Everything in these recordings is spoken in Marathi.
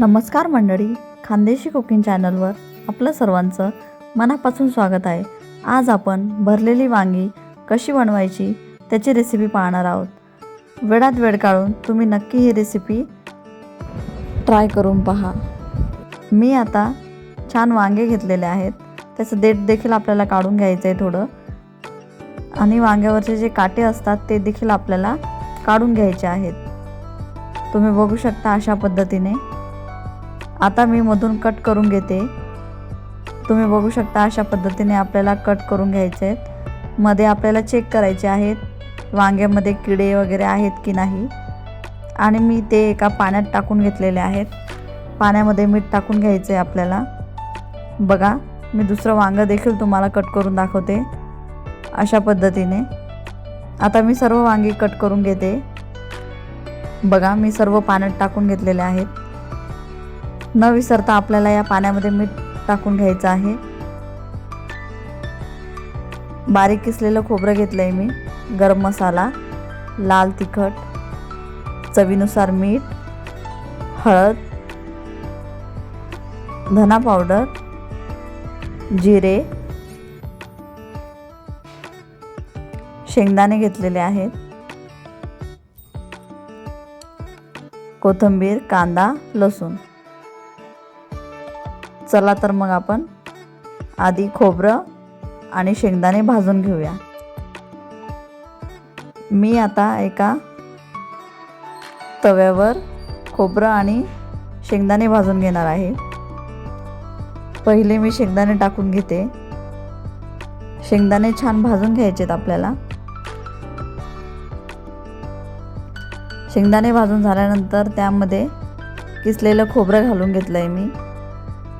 नमस्कार मंडळी खानदेशी कुकिंग चॅनलवर आपलं सर्वांचं मनापासून स्वागत आहे. आज आपण भरलेली वांगी कशी बनवायची त्याची रेसिपी पाहणार आहोत. वेळात वेळ काढून तुम्ही नक्की ही रेसिपी ट्राय करून पहा. मी आता छान वांगे घेतलेले आहेत. त्याचं देठ देखील आपल्याला काढून घ्यायचं आहे थोडं. आणि वांग्यावरचे जे काटे असतात ते देखील आपल्याला काढून घ्यायचे आहेत. तुम्ही बघू शकता अशा पद्धतीने आता मी मधून कट करून घेते. तुम्ही बघू शकता अशा पद्धतीने आपल्याला कट करून घ्यायचे आहेत. मध्ये आपल्याला चेक करायचे आहेत वांग्यामध्ये किडे वगैरे आहेत की नाही. आणि मी ते एका पाण्यात टाकून घेतलेले आहेत. पाण्यामध्ये मीठ टाकून घ्यायचं आहे आपल्याला. बघा मी दुसरं वांगं देखील तुम्हाला कट करून दाखवते. अशा पद्धतीने. आता मी सर्व वांगी कट करून घेते. बघा मी सर्व पाण्यात टाकून घेतलेले आहेत. न विसरता आपल्याला या पाण्यामध्ये मीठ टाकून घ्यायचं आहे. बारीक किसलेलं खोबरं घेतलं आहे मी. गरम मसाला लाल तिखट चवीनुसार मीठ हळद धना पावडर जिरे शेंगदाणे घेतलेले आहेत. कोथिंबीर कांदा लसूण. चला तर मग आपण आधी खोबरं आणि शेंगदाणे भाजून घेऊया. मी आता एका तव्यावर खोबरं आणि शेंगदाणे भाजून घेणार आहे. पहिले मी शेंगदाणे टाकून घेते. शेंगदाणे छान भाजून घ्यायचेत आपल्याला. शेंगदाणे भाजून झाल्यानंतर त्यामध्ये किसलेलं खोबरं घालून घेतलं आहे मी.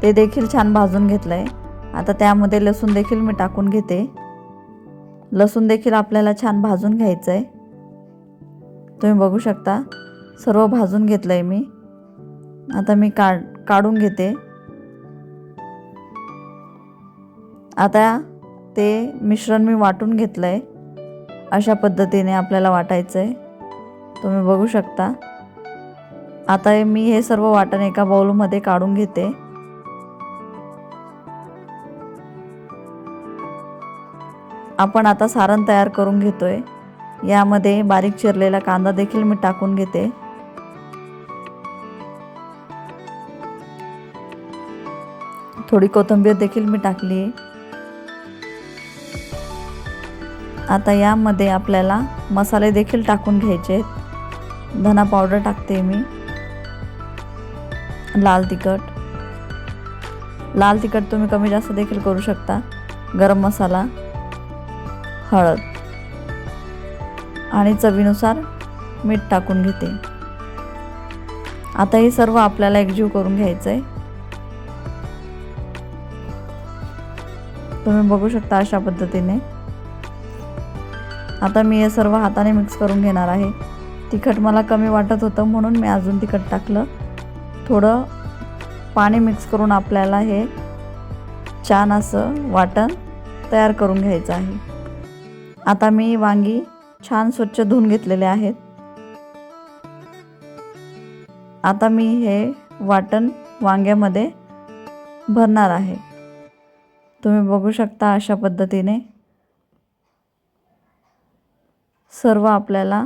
ते देखील छान भाजून घेतलं आहे आता त्यामध्ये लसूण देखील मी टाकून घेते. लसूण देखील आपल्याला छान भाजून घ्यायचं आहे तुम्ही बघू शकता सर्व भाजून घेतलं आहे मी. आता मी काढ काढून घेते. आता ते मिश्रण मी वाटून घेतलं आहे अशा पद्धतीने आपल्याला वाटायचं आहे तुम्ही बघू शकता. आता हे मी हे सर्व वाटण एका बाऊलमध्ये काढून घेते. आपण आता सारण तयार करून घेतो आहे यामध्ये बारीक चिरलेला कांदा देखील मी टाकून घेते. थोडी कोथिंबीर देखील मी टाकली आता यामध्ये आपल्याला मसाले देखील टाकून घ्यायचे आहेत. धना पावडर टाकते मी. लाल तिखट. लाल तिखट तुम्ही कमी जास्त देखील करू शकता. गरम मसाला. हळद. आणि चवीनुसार मीठ टाकून घेते. आता हे सर्व आपल्याला एकजीव करून घ्यायचं आहे तुम्ही बघू शकता अशा पद्धतीने. आता मी हे सर्व हाताने मिक्स करून घेणार आहे. तिखट मला कमी वाटत होतं म्हणून मी अजून तिखट टाकलं. थोडं पाणी मिक्स करून आपल्याला हे छान असं वाटण तयार करून घ्यायचं आहे. आता मी वांगी छान स्वच्छ धुवून घेतलेले आहेत. आता मी हे वाटण वांग्यामध्ये भरणार आहे. तुम्ही बघू शकता अशा पद्धतीने सर्व आपल्याला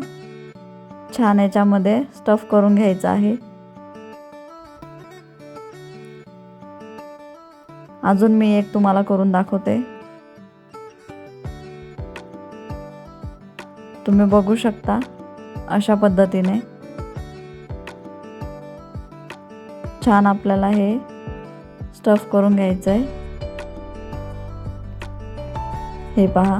छान याच्यामध्ये स्टफ करून घ्यायचं आहे. अजून मी एक तुम्हाला करून दाखवते. तुम्ही बघू शकता अशा पद्धतीने. छान आपल्याला हे स्टफ करून घ्यायचं आहे हे पहा.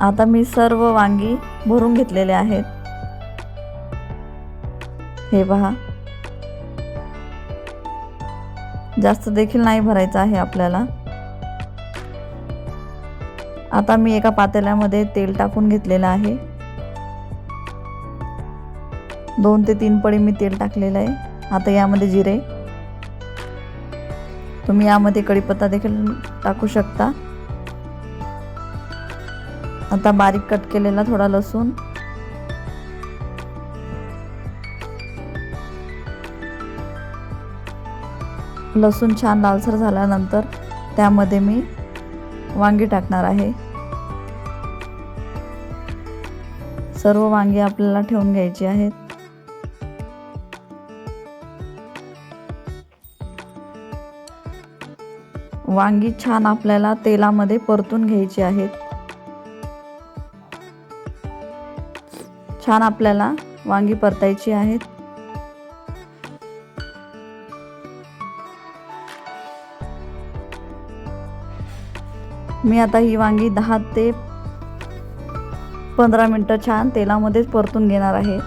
आता मी सर्व वांगी भरून घेतलेले आहेत. हे पहा. जास्त देखील नाही भरायचं आहे आपल्याला. आता मी एका पातेल्यामध्ये तेल टाकून घेतलेलं आहे. दोन ते तीन पळी मी तेल टाकलेलं आहे. आता यामध्ये जिरे. तुम्ही यामध्ये कढीपत्ता देखील टाकू शकता. आता बारीक कट केलेला थोडा लसूण. लसूण छान लालसर झाल्यानंतर त्यामध्ये मी वांगी टाकणार आहे. सर्व वांगी आपल्याला ठेवून घ्यायची आहेत. वांगी छान आपल्याला तेलामध्ये परतून घ्यायची आहेत. छान आपल्याला वांगी परतायची आहेत. मी आता ही वांगी दहा ते पंधरा मिनटं छान तेलामध्येच परतून घेणार आहे.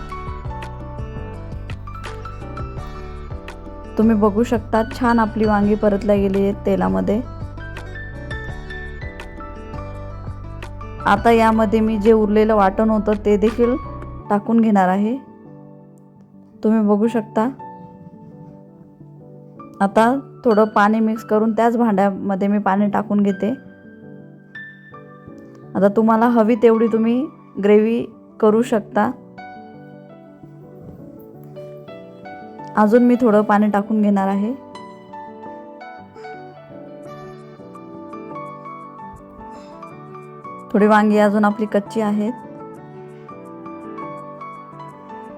तुम्ही बघू शकता छान आपली वांगी परतल्या गेली आहेत तेलामध्ये. आता यामध्ये मी जे उरलेलं वाटण होतं ते देखील टाकून घेणार आहे. तुम्ही बघू शकता. आता थोडं पाणी मिक्स करून त्याच भांड्यामध्ये मी पाणी टाकून घेते. आता तुम्हाला हवी तेवढी तुम्ही ग्रेव्ही करू शकता. अजून मी थोडं पाणी टाकून घेणार आहे. थोडी वांगी अजून आपली कच्ची आहेत.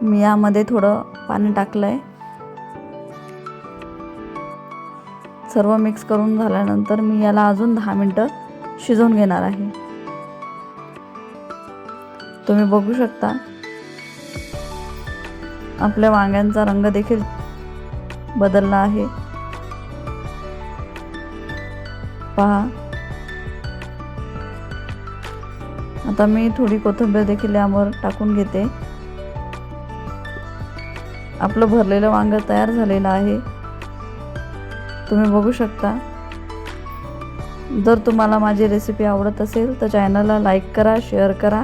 मी यामध्ये थोडं पाणी टाकलंय. सर्व मिक्स करून झाल्यानंतर मी याला अजून दहा मिनटं शिजवून घेणार आहे. तुम्ही बघू शकता. आपल्या वांग्यांचा रंग देखील बदलला आहे. पहा. आता मी थोडी कोथिंबीर देखील यावर टाकून घेते. आपलं भरलेलं वांग तयार झालेलं आहे. तुम्ही बघू शकता. जर तुम्हाला माझी रेसिपी आवडत असेल तर चॅनलला लाईक करा शेअर करा.